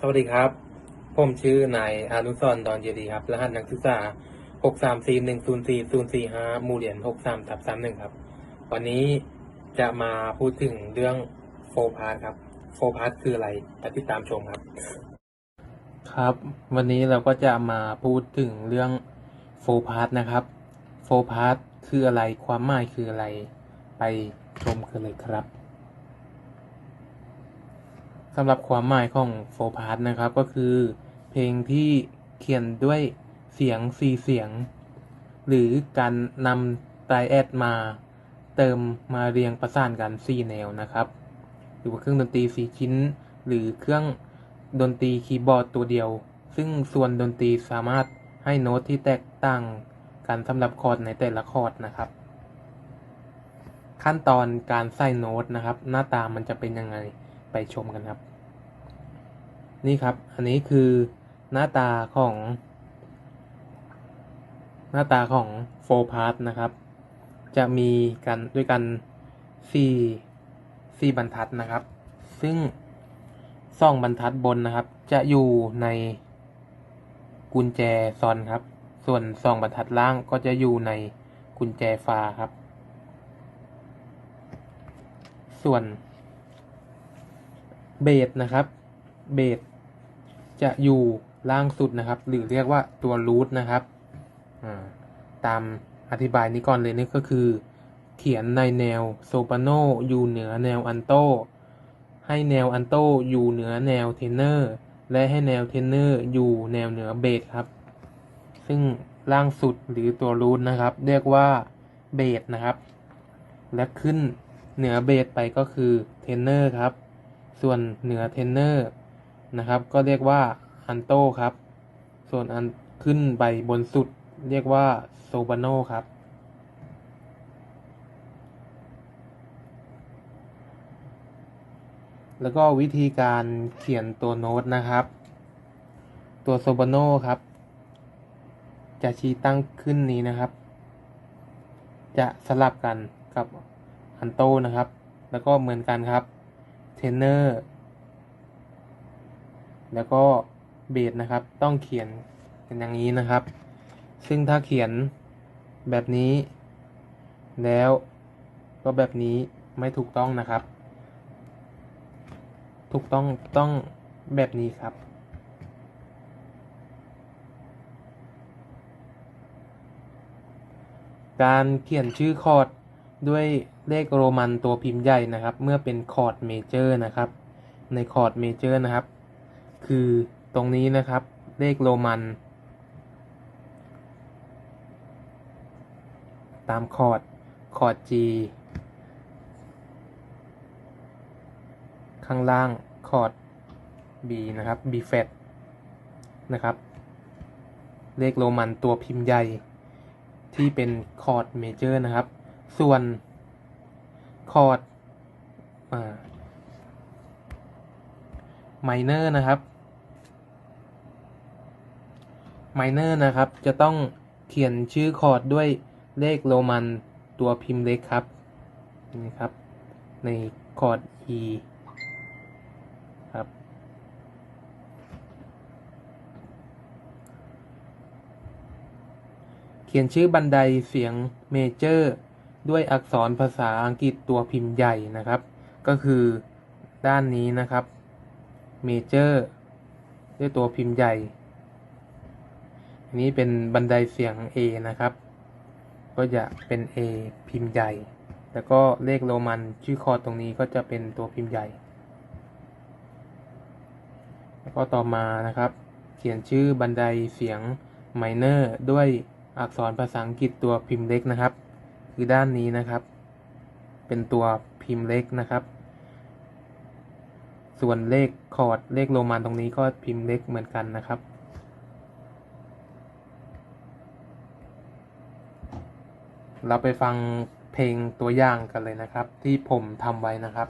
สวัสดีครับ ผมชื่อนายอนุสรดอนเจดีครับ รหัสนักศึกษา 6 3 4 1 0 4 0 4 5หมู่เหรียญ6 3ทับ31 ครับ วันนี้จะมาพูดถึงเรื่องโฟพาร์ครับ โฟพาร์คืออะไรไปติดตามชมครับ ครับ วันนี้เราก็จะมาพูดถึงเรื่องโฟพาร์นะครับ โฟพาร์คืออะไร ความหมายคืออะไร ไปชมกันเลยครับ สำหรับความหมายของโฟพาร์ตนะครับก็คือ เพลงที่เขียนด้วยเสียงสี่เสียง หรือการนำไตรแอดมา เติมมาเรียงประสานกันสี่แนวนะครับ หรือว่าเครื่องดนตรีสี่ชิ้น หรือเครื่องดนตรีคีย์บอร์ดตัวเดียว ซึ่งส่วนดนตรีสามารถให้โน้ตที่แตกต่างกันสำหรับคอร์ดในแต่ละคอร์ดนะครับ ขั้นตอนการใส่โน้ตนะครับ หน้าตามันจะเป็นยังไง ไปชมกันครับ นี่ครับ อันนี้คือหน้าตาของ หน้าตาของโฟพาร์ตนะครับ จะมีกันด้วยกันสี่สี่บรรทัดนะครับ ซึ่งสองบรรทัดบนนะครับ จะอยู่ในกุญแจซอนครับ ส่วนสองบรรทัดล่างก็จะอยู่ในกุญแจฟ้าครับ ส่วน เบสนะครับ เบสจะอยู่ล่างสุดนะครับ หรือเรียกว่าตัวรูทนะครับ ตามอธิบายนี้ก่อนเลยนี่ก็คือ เขียนในแนวโซปราโนอยู่เหนือแนวอันโต ให้แนวอันโตอยู่เหนือแนวเทนเนอร์ และให้แนวเทนเนอร์อยู่แนวเหนือเบสครับ ซึ่งล่างสุดหรือตัวรูทนะครับ เรียกว่าเบสนะครับ และขึ้นเหนือเบสไปก็คือเทนเนอร์ครับ ส่วนเหนือเทนเนอร์นะครับ ก็เรียกว่าอันโตครับ ส่วนอันขึ้นไปบนสุดเรียกว่าโซบาโนครับ แล้วก็วิธีการเขียนตัวโน้ตนะครับ ตัวโซบาโนครับ จะชี้ตั้งขึ้นนี้นะครับ จะสลับกันกับอันโตนะครับ แล้วก็เหมือนกันครับ เทนเนอร์แล้วก็เบสนะครับ ต้องเขียนเป็นอย่างนี้นะครับ ซึ่งถ้าเขียนแบบนี้ แล้วก็แบบนี้ไม่ถูกต้องนะครับ ถูกต้องต้องแบบนี้ครับ การเขียนชื่อคอร์ดด้วย เลขโรมันตัวพิมพ์ใหญ่นะครับ เมื่อเป็นคอร์ดเมเจอร์นะครับ ในคอร์ดเมเจอร์นะครับ คือตรงนี้นะครับ เลขโรมัน ตามคอร์ดคอร์ด G ข้างล่างคอร์ด B นะครับ B flat นะครับ เลขโรมันตัวพิมพ์ใหญ่ที่เป็นคอร์ดเมเจอร์นะครับ ส่วน คอร์ดไมเนอร์นะครับไมเนอร์นะครับ จะต้องเขียนชื่อคอร์ดด้วยเลขโรมันตัวพิมพ์เล็กครับนี่ครับ ในคอร์ด E ครับเขียนชื่อบันไดเสียงเมเจอร์ ด้วยอักษรภาษาอังกฤษตัวพิมพ์ใหญ่นะครับ ก็คือด้านนี้นะครับเมเจอร์ด้วยตัวพิมพ์ใหญ่ อันนี้เป็นบันไดเสียง A นะครับ ก็จะเป็น A พิมพ์ใหญ่ แล้วก็เลขโรมันชื่อคอร์ตรงนี้ก็จะเป็นตัวพิมพ์ใหญ่ แล้วก็ต่อมานะครับ เขียนชื่อบันไดเสียงไมเนอร์ด้วยอักษรภาษาอังกฤษตัวพิมพ์เล็กนะครับ คือด้านนี้นะครับ เป็นตัวพิมพ์เล็กนะครับ ส่วนเลขคอร์ดเลขโรมันตรงนี้ก็พิมพ์เล็กเหมือนกันนะครับ เราไปฟังเพลงตัวอย่างกันเลยนะครับ ที่ผมทำไว้นะครับ